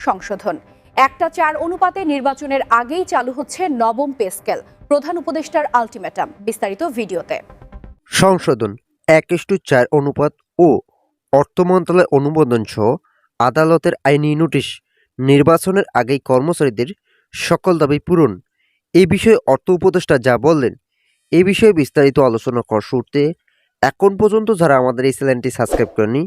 সংশোধন। একটা চার অনুপাতে নির্বাচনের আগেই চালু হচ্ছে নবম পে স্কেল। প্রধান উপদেষ্টার আলটিমেটাম, বিস্তারিত ভিডিওতে। সংশোধন এক চার অনুপাত ও অর্থ মন্ত্রণালয়ের অনুমোদন সহ আদালতের আইনি নোটিশ নির্বাচনের আগেই কর্মচারীদের সকল দাবি পূরণ। এ বিষয়ে অর্থ উপদেষ্টা যা বললেন, এ বিষয়ে বিস্তারিত আলোচনা কর শুরুতে এখন পর্যন্ত যারা আমাদের এই চ্যানেলটি সাবস্ক্রাইব করেনি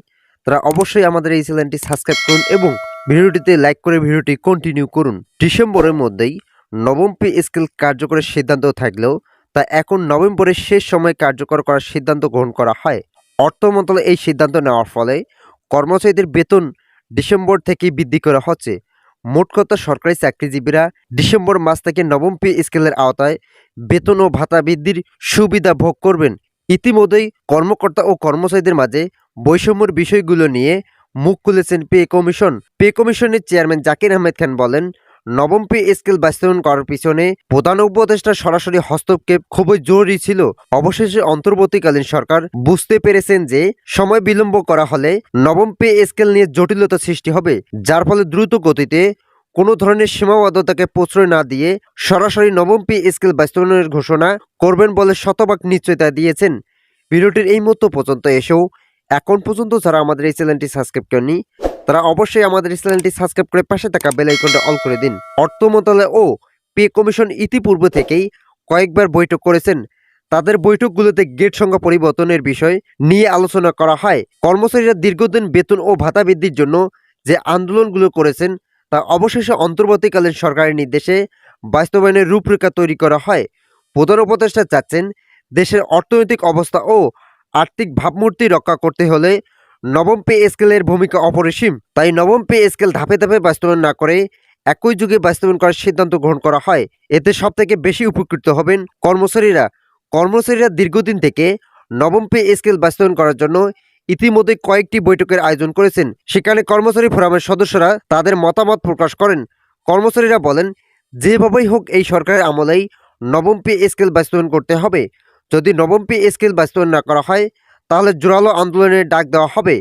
তারা অবশ্যই আমাদের এই চ্যানেলটি সাবস্ক্রাইব করুন এবং ভিডিওটিতে লাইক করে ভিডিওটি কন্টিনিউ করুন। ডিসেম্বরের মধ্যেই নবম পে স্কেল কার্যকরের সিদ্ধান্ত থাকলেও তা এখন নভেম্বরের শেষ সময় কার্যকর করার সিদ্ধান্ত গ্রহণ করা হয়। অর্থ মন্ত্রণালয় এই সিদ্ধান্ত নেওয়ার ফলে কর্মচারীদের বেতন ডিসেম্বর থেকে বৃদ্ধি করা হচ্ছে। মোট কথা সরকারি চাকরিজীবীরা ডিসেম্বর মাস থেকে নবম পে স্কেলের আওতায় বেতন ও ভাতা বৃদ্ধির সুবিধা ভোগ করবেন। ইতিমধ্যেই কর্মকর্তা ও কর্মচারীদের মাঝে বৈষম্যের বিষয়গুলো নিয়ে মুখ খুলেছেন পে কমিশন। পে কমিশনের চেয়ারম্যান জাকির আহমেদ খান বলেন, নবম পে স্কেল বাস্তবায়ন করার পিছনে প্রধান উপদেষ্টা সরাসরি হস্তক্ষেপ খুবই জরুরি ছিল। অবশেষে অন্তর্বর্তীকালীন সরকার বুঝতে পেরেছেন যে সময় বিলম্ব করা হলে নবম পে স্কেল নিয়ে জটিলতা সৃষ্টি হবে, যার ফলে দ্রুত গতিতে কোনো ধরনের সীমাবদ্ধতাকে প্রশ্রয় না দিয়ে সরাসরি নবম পে স্কেল বাস্তবায়নের ঘোষণা করবেন বলে শতভাগ নিশ্চয়তা দিয়েছেন। ভিডিওটির এই মুহূর্ত পর্যন্ত এসেও এখন পর্যন্ত যারা আমাদের এই চ্যানেলটি সাবস্ক্রাইব করেনি তারা অবশ্যই আমাদের এই চ্যানেলটি সাবস্ক্রাইব করে পাশে থাকা বেল আইকনটা অল করে দিন। অর্থ মন্ত্রণালয় ও পে কমিশন ইতিপূর্বে থেকেই কয়েকবার বৈঠক করেছেন। তাদের বৈঠকগুলোতে গেট সংখ্যা পরিবর্তনের বিষয় নিয়ে আলোচনা করা হয়। কর্মচারীরা দীর্ঘদিন বেতন ও ভাতা বৃদ্ধির জন্য যে আন্দোলনগুলো করেছেন, তা অবশেষে অন্তর্বর্তীকালীন সরকারের নির্দেশে বাস্তবায়নের রূপরেখা তৈরি করা হয়। প্রধান উপদেষ্টা চাচ্ছেন, দেশের অর্থনৈতিক অবস্থা ও আর্থিক ভাবমূর্তি রক্ষা করতে হলে নবম পে স্কেলের ভূমিকা অপরিসীম। তাই নবম পে স্কেল ধাপে ধাপে বাস্তবায়ন না করে একই যুগে বাস্তবায়ন করার সিদ্ধান্ত গ্রহণ করা হয়। এতে সবথেকে বেশি উপকৃত হবেন কর্মচারীরা। কর্মচারীরা দীর্ঘদিন থেকে নবম পে স্কেল বাস্তবায়ন করার জন্য ইতিমধ্যে কয়েকটি বৈঠকের আয়োজন করেছেন। সেখানে কর্মচারী ফোরামের সদস্যরা তাদের মতামত প্রকাশ করেন। কর্মচারীরা বলেন, যেভাবেই হোক এই সরকারের আমলেই নবম পে স্কেল বাস্তবায়ন করতে হবে। যদি নবম পে স্কেল বাস্তবায়ন না করা হয়, তাহলে জোরালো আন্দোলনের ডাক দেওয়া হবে,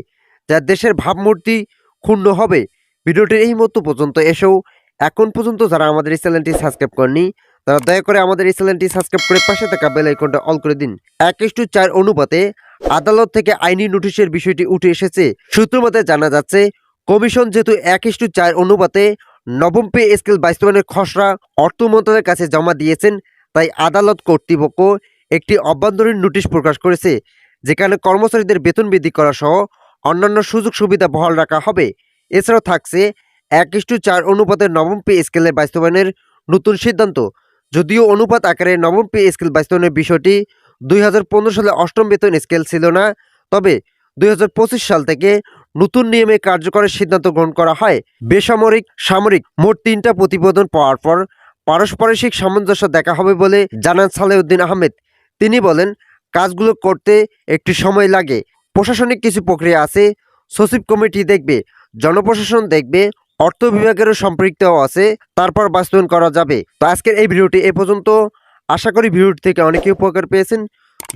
যা দেশের ভাবমূর্তি ক্ষুণ্ণ হবে। ভিডিওটির এই মুহূর্ত পর্যন্ত। এসেও এখন পর্যন্ত যারা আমাদের এই চ্যানেলটি সাবস্ক্রাইব করেনি তারা দয়া করে আমাদের এই চ্যানেলটি সাবস্ক্রাইব করে পাশে থাকা বেল আইকনটা অল করে দিন। এক টু চার অনুপাতে আদালত থেকে আইনি নোটিশের বিষয়টি উঠে এসেছে। সূত্র মতে জানা যাচ্ছে, কমিশন যেহেতু এক টু চার অনুপাতে নবম পে স্কেল বাস্তবায়নের খসড়া অর্থ মন্ত্রণালয়ের কাছে জমা দিয়েছেন, তাই আদালত কর্তৃপক্ষ একটি অভ্যন্তরীণ নোটিশ প্রকাশ করেছে, যেখানে কর্মচারীদের বেতন বৃদ্ধি করা সহ অন্যান্য সুযোগ সুবিধা বহাল রাখা হবে। এছাড়াও থাকছে এক ইস্টু চার অনুপাতের নবম পে স্কেলের বাস্তবায়নের নতুন সিদ্ধান্ত। যদিও অনুপাত আকারে নবম পে স্কেল বাস্তবায়নের বিষয়টি দুই হাজার পনেরো সালে অষ্টম বেতন স্কেল ছিল না, তবে দুই হাজার পঁচিশ সাল থেকে নতুন নিয়মে কার্যকরের সিদ্ধান্ত গ্রহণ করা হয়। বেসামরিক, সামরিক মোট তিনটা প্রতিবেদন পাওয়ার পর পারস্পরিক সামঞ্জস্য দেখা হবে বলে জানান সালেউদ্দিন আহমেদ। তিনি বলেন, কাজগুলো করতে একটু সময় লাগে। প্রশাসনিক কিছু প্রক্রিয়া আছে। সচিব কমিটি দেখবে, জনপ্রশাসন দেখবে, অর্থ বিভাগেরও সম্পৃক্ত আছে, তারপর বাস্তবায়ন করা যাবে। তো আজকের এই ভিডিওটি এ পর্যন্ত। আশা করি ভিডিওটি থেকে অনেকে উপকার পেয়েছেন।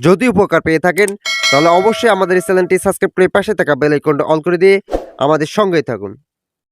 যদি উপকার পেয়ে থাকেন, তাহলে অবশ্যই আমাদের এই চ্যানেলটি সাবস্ক্রাইব করে পাশে থাকা বেল আইকনটা অল করে দিয়ে আমাদের সঙ্গেই থাকুন।